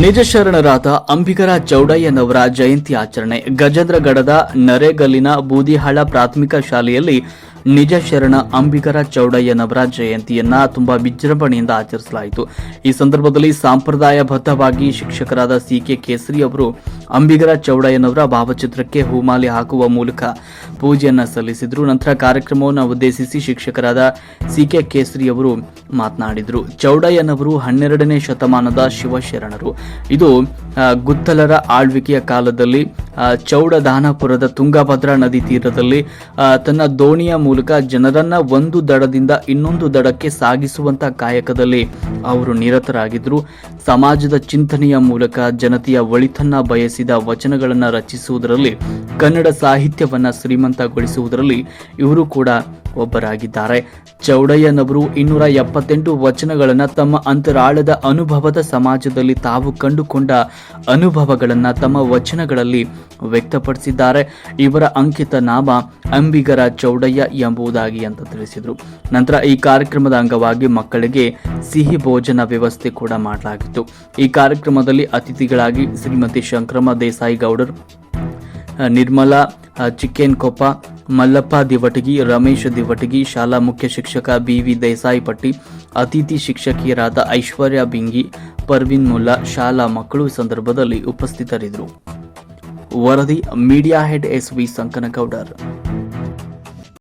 ನಿಜ ಶರಣರಾದ ಅಂಬಿಗರ ಚೌಡಯ್ಯನವರ ಜಯಂತಿ ಆಚರಣೆ. ಗಜೇಂದ್ರಗಡದ ನರೇಗಲ್ಲಿನ ಬೂದಿಹಾಳ ಪ್ರಾಥಮಿಕ ಶಾಲೆಯಲ್ಲಿ ನಿಜ ಶರಣ ಅಂಬಿಗರ ಚೌಡಯ್ಯನವರ ಜಯಂತಿಯನ್ನ ತುಂಬಾ ವಿಜೃಂಭಣೆಯಿಂದ ಆಚರಿಸಲಾಯಿತು. ಈ ಸಂದರ್ಭದಲ್ಲಿ ಸಾಂಪ್ರದಾಯಬದ್ಧವಾಗಿ ಶಿಕ್ಷಕರಾದ ಸಿ ಕೆ ಕೇಸರಿ ಅವರು ಅಂಬಿಗರ ಚೌಡಯ್ಯನವರ ಭಾವಚಿತ್ರಕ್ಕೆ ಹೂಮಾಲೆ ಹಾಕುವ ಮೂಲಕ ಪೂಜೆಯನ್ನ ಸಲ್ಲಿಸಿದ್ರು. ನಂತರ ಕಾರ್ಯಕ್ರಮವನ್ನು ಉದ್ದೇಶಿಸಿ ಶಿಕ್ಷಕರಾದ ಸಿ ಕೆ ಕೇಸರಿ ಅವರು ಮಾತನಾಡಿದರು. ಚೌಡಯ್ಯನವರು ಹನ್ನೆರಡನೇ ಶತಮಾನದ ಶಿವಶರಣರು. ಇದು ಗುತ್ತಲರ ಆಳ್ವಿಕೆಯ ಕಾಲದಲ್ಲಿ ಚೌಡದಾನಪುರದ ತುಂಗಭದ್ರಾ ನದಿ ತೀರದಲ್ಲಿ ತನ್ನ ದೋಣಿಯ ಮೂಲಕ ಜನರನ್ನ ಒಂದು ದಡದಿಂದ ಇನ್ನೊಂದು ದಡಕ್ಕೆ ಸಾಗಿಸುವಂತ ಕಾಯಕದಲ್ಲಿ ಅವರು ನಿರತರಾಗಿದ್ದರು ಸಮಾಜದ ಚಿಂತನೆಯ ಮೂಲಕ ಜನತೆಯ ಒಳಿತನ್ನ ಬಯಸಿದ ವಚನಗಳನ್ನು ರಚಿಸುವುದರಲ್ಲಿ ಕನ್ನಡ ಸಾಹಿತ್ಯವನ್ನ ಶ್ರೀಮಂತಗೊಳಿಸುವುದರಲ್ಲಿ ಇವರು ಕೂಡ ಒಬ್ಬರಾಗಿದ್ದಾರೆ. ಚೌಡಯ್ಯನವರು ಇನ್ನೂರ ಎಪ್ಪತ್ತೆಂಟು ವಚನಗಳನ್ನು ತಮ್ಮ ಅಂತರಾಳದ ಅನುಭವದ ಸಮಾಜದಲ್ಲಿ ತಾವು ಕಂಡುಕೊಂಡ ಅನುಭವಗಳನ್ನು ತಮ್ಮ ವಚನಗಳಲ್ಲಿ ವ್ಯಕ್ತಪಡಿಸಿದ್ದಾರೆ. ಇವರ ಅಂಕಿತ ನಾಮ ಅಂಬಿಗರ ಚೌಡಯ್ಯ ಎಂಬುದಾಗಿ ಅಂತ ತಿಳಿಸಿದರು. ನಂತರ ಈ ಕಾರ್ಯಕ್ರಮದ ಅಂಗವಾಗಿ ಮಕ್ಕಳಿಗೆ ಸಿಹಿ ಭೋಜನ ವ್ಯವಸ್ಥೆ ಕೂಡ ಮಾಡಲಾಗಿತ್ತು. ಈ ಕಾರ್ಯಕ್ರಮದಲ್ಲಿ ಅತಿಥಿಗಳಾಗಿ ಶ್ರೀಮತಿ ಶಂಕ್ರಮ್ಮ ದೇಸಾಯಿ ಗೌಡರ್ ನಿರ್ಮಲಾ ಚಿಕ್ಕೇನ್ ಕೊಪ್ಪ, ಮಲ್ಲಪ್ಪ ದಿವಟಗಿ, ರಮೇಶ್ ದಿವಟಗಿ, ಶಾಲಾ ಮುಖ್ಯ ಶಿಕ್ಷಕ ಬಿ ವಿ ದೇಸಾಯಿ ಪಟ್ಟಿ ಅತಿಥಿ ಶಿಕ್ಷಕಿಯರಾದ ಐಶ್ವರ್ಯ ಬಿಂಗಿ, ಪರ್ವಿನ್ ಮುಲ್ಲಾ, ಶಾಲಾ ಮಕ್ಕಳು ಸಂದರ್ಭದಲ್ಲಿ ಉಪಸ್ಥಿತರಿದ್ದರು. ವರದಿ media head S V Sankanagoudar.